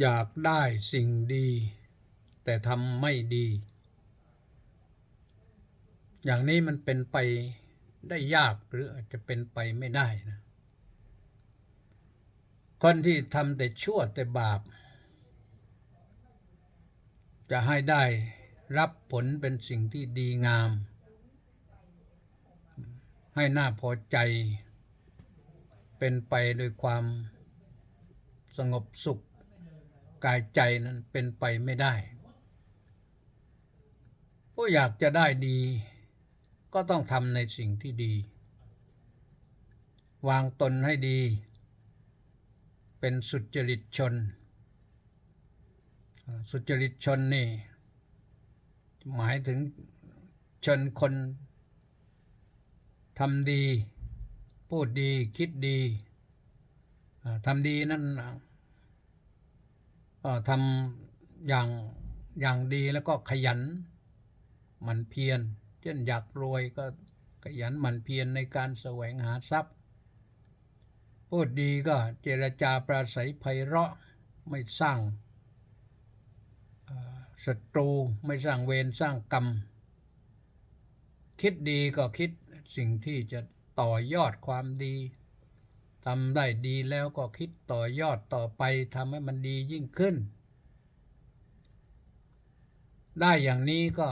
อยากได้สิ่งดี แต่ทำไม่ดี อย่างนี้มันเป็นไปได้ยากหรืออาจจะเป็นไปไม่ได้นะคนที่ทำแต่ชั่วแต่บาป จะให้ได้รับผลเป็นสิ่งที่ดีงาม ให้น่าพอใจ เป็นไปโดยความสงบสุข กายใจนั้นเป็นไปไม่ได้ ผู้อยากจะได้ดี ก็ต้องทำในสิ่งที่ดี วางตนให้ดี เป็นสุจริตชน สุจริตชนนี่ หมายถึงชนคนทำดี พูดดีคิดดีทำดีนั่น ทำอย่างอย่างดีแล้วก็ขยันหมันเพียรเช่นอยากรวยก็ขยันหมันเพียรในการแสวงหาทรัพย์ พูดดีก็เจรจาปราศัยไพเราะไม่สร้างศัตรูไม่สร้างเวรสร้างกรรม คิดดีก็คิดสิ่งที่จะต่อยอดความดี ทำได้ดีแล้วก็คิดต่อยอดต่อไปทำให้มันดียิ่งขึ้น ได้อย่างนี้ก็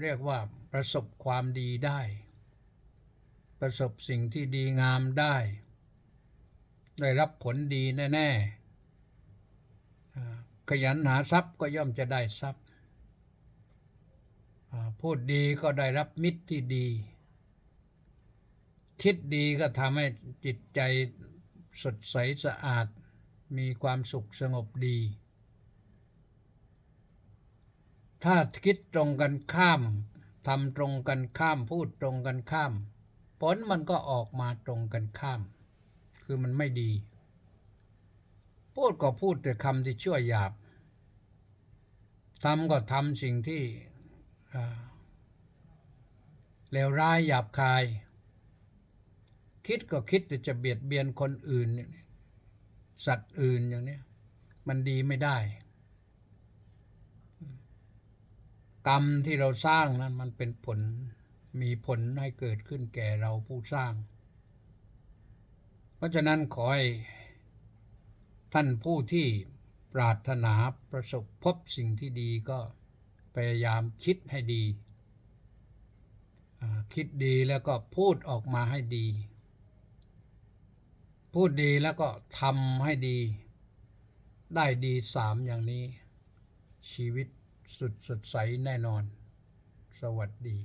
เรียกว่าประสบความดีได้ ประสบสิ่งที่ดีงามได้ ได้รับผลดีแน่ๆอ่ขยันหาทรัพย์ก็ย่อมจะได้ทรัพย์พูดดีก็ได้รับมิตรที่ดี คิดดีก็ทำให้จิตใจสดใสสะอาด มีความสุขสงบดี ถ้าคิดตรงกันข้ามทำตรงกันข้ามพูดตรงกันข้าม ผลมันก็ออกมาตรงกันข้าม คือมันไม่ดี พูดก็พูดแต่คำที่ชั่วหยาบทำก็ทำสิ่งที่เลวร้ายหยาบคาย คิดก็คิดแต่จะเบียดเบียนคนอื่น สัตว์อื่นอย่างเนี้ยมันดีไม่ได้ กรรมที่เราสร้างนั้นมันเป็นผลมีผลให้เกิดขึ้นแก่เราผู้สร้าง เพราะฉะนั้นขอให้ท่านผู้ที่ปรารถนาประสบพบสิ่งที่ดีก็พยายามคิดให้ดี คิดดีแล้วก็พูดออกมาให้ดี พูดดีแล้วก็ทำให้ดี ได้ดีสามอย่างนี้ ชีวิตสุดสดใสแน่นอน สวัสดี